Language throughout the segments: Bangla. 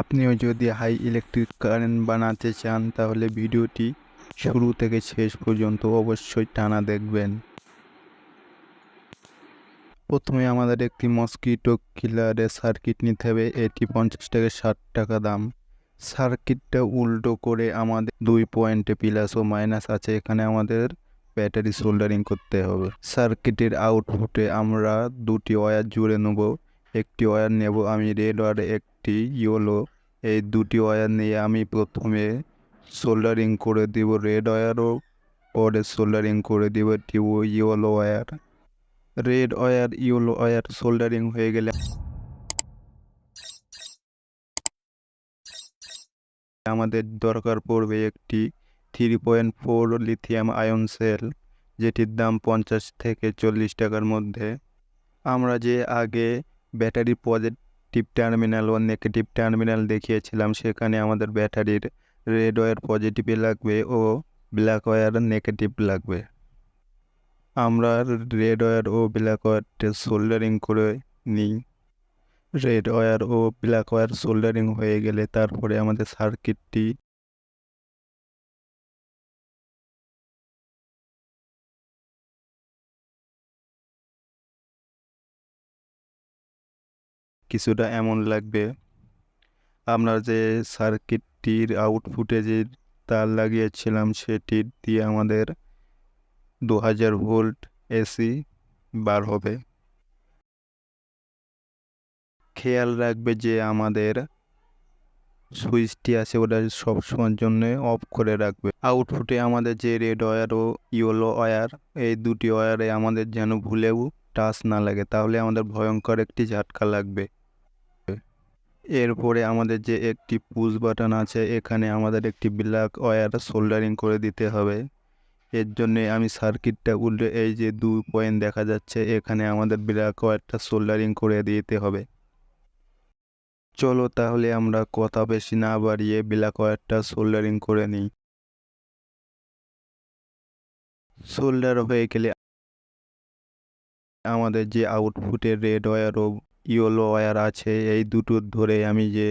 আপনিও যদি হাই ইলেকট্রিক কারেন্ট বানাতে চান, তাহলে ভিডিওটি শুরু থেকে শেষ পর্যন্ত অবশ্যই টানা দেখবেন। প্রথমে আমাদের একটি মসকিটো কিলারের সার্কিট নিতে হবে। এটি পঞ্চাশ থেকে ষাট টাকা দাম। সার্কিটটা উল্টো করে আমাদের দুই পয়েন্টে প্লাস ও মাইনাস আছে। এখানে আমাদের ব্যাটারি সোল্ডারিং করতে হবে। সার্কিটের আউটপুটে আমরা দুটি ওয়্যার জুড়ে নেব। একটি ওয়্যার নেব, আমি রেড আর একটি ইয়েলো, এই দুটি ওয়্যার নিয়ে আমি প্রথমে সোল্ডারিং করে দিব রেড ওয়্যারও পরে সোল্ডারিং করে দিব একটি yellow wire. Red wire, yellow wire soldering হয়ে গেলে আমাদের দরকার পড়বে একটি three point four lithium ion cell, যেটির দাম পঞ্চাশ থেকে চল্লিশ টাকার মধ্যে। আমরা যে আগে ব্যাটারি পজিটিভ টার্মিনাল ও নেগেটিভ টার্মিনাল দেখিয়েছিলাম। সেখানে আমাদের ব্যাটারির রেড ওয়ার পজিটিভ লাগবে ও ব্ল্যাক ওয়ার নেগেটিভ লাগবে। আমরা রেড ওয়ার ও ব্ল্যাক ওয়্যারটা সোল্ডারিং করে নিই। রেড ওয়ার ও ব্ল্যাক ওয়ার সোল্ডারিং হয়ে গেলে তারপরে আমাদের সার্কিটটি কিছুটা এমন লাগবে। আমরা যে সার্কিটটির আউটপুটে যে তার লাগিয়েছিলাম, সেটি দিয়ে আমাদের দু হাজার ভোল্ট এসি বার হবে। খেয়াল রাখবে যে আমাদের সুইচটি আছে ওটা সবসময়ের জন্য অফ করে রাখবে। আউটপুটে আমাদের যে রেড ওয়্যার ও ইয়েলো ওয়্যার এই দুটি ওয়্যারে আমাদের যেন ভুলেও টাচ না লাগে, তাহলে আমাদের ভয়ঙ্কর একটি ঝাটকা লাগবে। এরপরে আমাদের যে একটি পুশ বাটন আছে, এখানে আমাদের একটি ব্ল্যাক ওয়্যার সোল্ডারিং করে দিতে হবে। এর জন্যে আমি সার্কিটটা উল্টে এই যে দু পয়েন্ট দেখা যাচ্ছে, এখানে আমাদের ব্ল্যাক ওয়্যারটা সোল্ডারিং করে দিতে হবে। চলো তাহলে আমরা কথা বেশি না বাড়িয়ে ব্ল্যাক ওয়্যারটা সোল্ডারিং করে নিই। সোল্ডার হয়ে গেলে আমাদের যে আউটপুটের রেড ওয়্যার ও ইয়েলো ওয়্যার আছে, এই দুটোর ধরে আমি যে,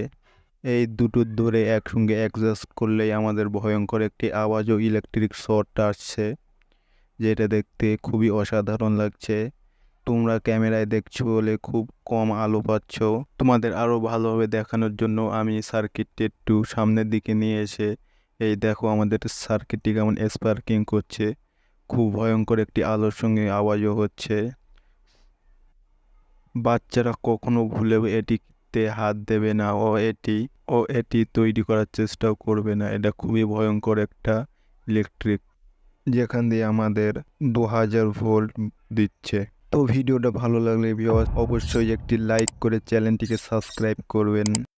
এই দুটোর ধরে একসঙ্গে অ্যাডজাস্ট করলেই আমাদের ভয়ঙ্কর একটি আওয়াজ ও ইলেকট্রিক শর্ট আসছে, যেটা দেখতে খুবই অসাধারণ লাগছে। তোমরা ক্যামেরায় দেখছ বলে খুব কম আলো পাচ্ছ। তোমাদের আরও ভালোভাবে দেখানোর জন্য আমি সার্কিটটি একটু সামনের দিকে নিয়ে এসে, এই দেখো আমাদের সার্কিটটি কেমন স্পার্কিং করছে। খুব ভয়ঙ্কর একটি আলোর সঙ্গে আওয়াজও হচ্ছে। বাচ্চারা কখনো ভুলে এটিতে হাত দেবে না ও এটি ও এটি তৈরি করার চেষ্টাও করবে না। এটা খুবই ভয়ঙ্কর একটা ইলেকট্রিক যেখান দিয়ে আমাদের দু হাজার ভোল্ট দিচ্ছে। তো ভিডিওটা ভালো লাগলে অবশ্যই একটি লাইক করে চ্যানেলটিকে সাবস্ক্রাইব করবেন।